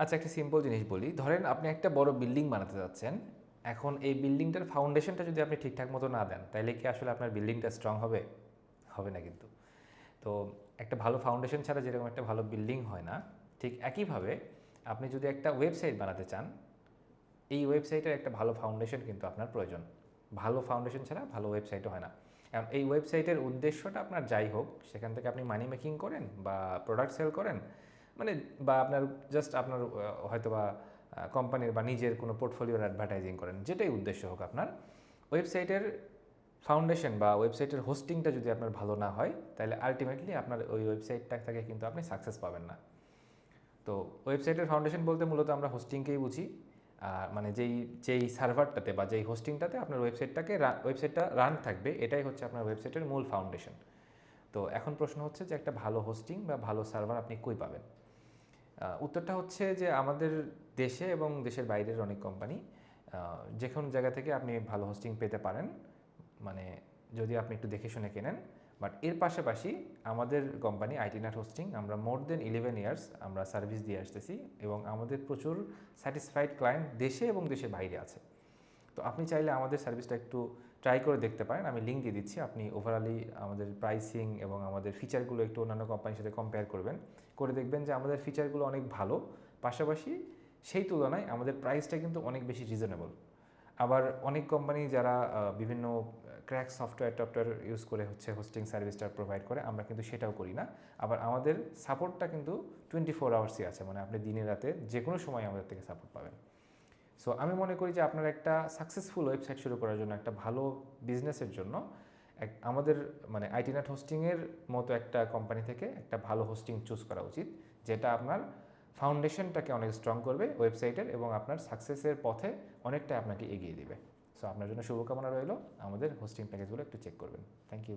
আচ্ছা একটা সিম্পল জিনিস বলি। ধরেন আপনি একটা বড় বিল্ডিং বানাতে যাচ্ছেন। এখন এই বিল্ডিংটার ফাউন্ডেশনটা যদি আপনি ঠিকঠাক মতো না দেন তাহলে কি আসলে আপনার বিল্ডিংটা স্ট্রং হবে? হবে না কিন্তু। তো একটা ভালো ফাউন্ডেশন ছাড়া যেরকম একটা ভালো বিল্ডিং হয় না, ঠিক একইভাবে আপনি যদি একটা ওয়েবসাইট বানাতে চান, এই ওয়েবসাইটের একটা ভালো ফাউন্ডেশন কিন্তু আপনার প্রয়োজন। ভালো ফাউন্ডেশন ছাড়া ভালো ওয়েবসাইটও হয় না। কারণ এই ওয়েবসাইটের উদ্দেশ্যটা আপনার যাই হোক, সেখান থেকে আপনি মানি মেকিং করেন বা প্রোডাক্ট সেল করেন মানে বা আপনার জাস্ট আপনার হয়তো বা কোম্পানির বা নিজের কোনো পোর্টফোলিওর অ্যাডভার্টাইজিং করেন, যেটাই উদ্দেশ্য হোক আপনার ওয়েবসাইটের ফাউন্ডেশন বা ওয়েবসাইটের হোস্টিংটা যদি আপনার ভালো না হয়, তাহলে আলটিমেটলি আপনার ওই ওয়েবসাইটটা থেকে কিন্তু আপনি সাকসেস পাবেন না। তো ওয়েবসাইটের ফাউন্ডেশন বলতে মূলত আমরা হোস্টিংকেই বুঝি মানে যেই যেই সার্ভারটাতে বা যেই হোস্টিংটাতে আপনার ওয়েবসাইটটাকে ওয়েবসাইটটা রান থাকবে, এটাই হচ্ছে আপনার ওয়েবসাইটের মূল ফাউন্ডেশন তো এখন প্রশ্ন হচ্ছে যে একটা ভালো হোস্টিং বা ভালো সার্ভার আপনি কই পাবেন? উত্তরটা হচ্ছে যে আমাদের দেশে এবং দেশের বাইরের অনেক কোম্পানি যে কোনো জায়গা থেকে আপনি ভালো হোস্টিং পেতে পারেন। মানে যদি আপনি একটু দেখে শুনে কেনেন। বাট এর পাশাপাশি আমাদের কোম্পানি আইটি নাট হোস্টিং আমরা মোর দেন ইলেভেন ইয়ার্স আমরা সার্ভিস দিয়ে আসতেছি এবং আমাদের প্রচুর স্যাটিসফাইড ক্লায়েন্ট দেশে এবং দেশের বাইরে আছে। তো আপনি চাইলে আমাদের সার্ভিসটা একটু ট্রাই করে দেখতে পারেন। আমি লিঙ্ক দিয়ে দিচ্ছি। আপনি ওভারঅলি আমাদের প্রাইসিং এবং আমাদের ফিচারগুলো একটু অন্যান্য কোম্পানির সাথে কম্পেয়ার করবেন। করে দেখবেন যে আমাদের ফিচারগুলো অনেক ভালো। পাশাপাশি সেই তুলনায় আমাদের প্রাইসটা কিন্তু অনেক বেশি রিজনেবল আবার অনেক কোম্পানি যারা বিভিন্ন ক্র্যাক সফটওয়্যার টফটওয়্যার ইউজ করে হচ্ছে হোস্টিং সার্ভিসটা প্রোভাইড করে, আমরা কিন্তু সেটাও করি না। আবার আমাদের সাপোর্টটা কিন্তু টোয়েন্টি ফোর আওয়ার্সই আছে। মানে আপনি দিনে রাতে যে কোনো সময় আমাদের থেকে সাপোর্ট পাবেন। সো আমি মনে করি যে আপনার একটা সাকসেসফুল ওয়েবসাইট শুরু করার জন্য, একটা ভালো বিজনেসের জন্য, এক, আমাদের মানে আইটিনাট হোস্টিংয়ের মতো একটা কোম্পানি থেকে একটা ভালো হোস্টিং চুজ করা উচিত, যেটা আপনার ফাউন্ডেশনটাকে অনেক স্ট্রং করবে ওয়েবসাইটের এবং আপনার সাকসেসের পথে অনেকটা আপনাকে এগিয়ে দেবে। সো আপনার জন্য শুভকামনা রইল। আমাদের হোস্টিং প্যাকেজগুলো একটু চেক করবেন। Thank you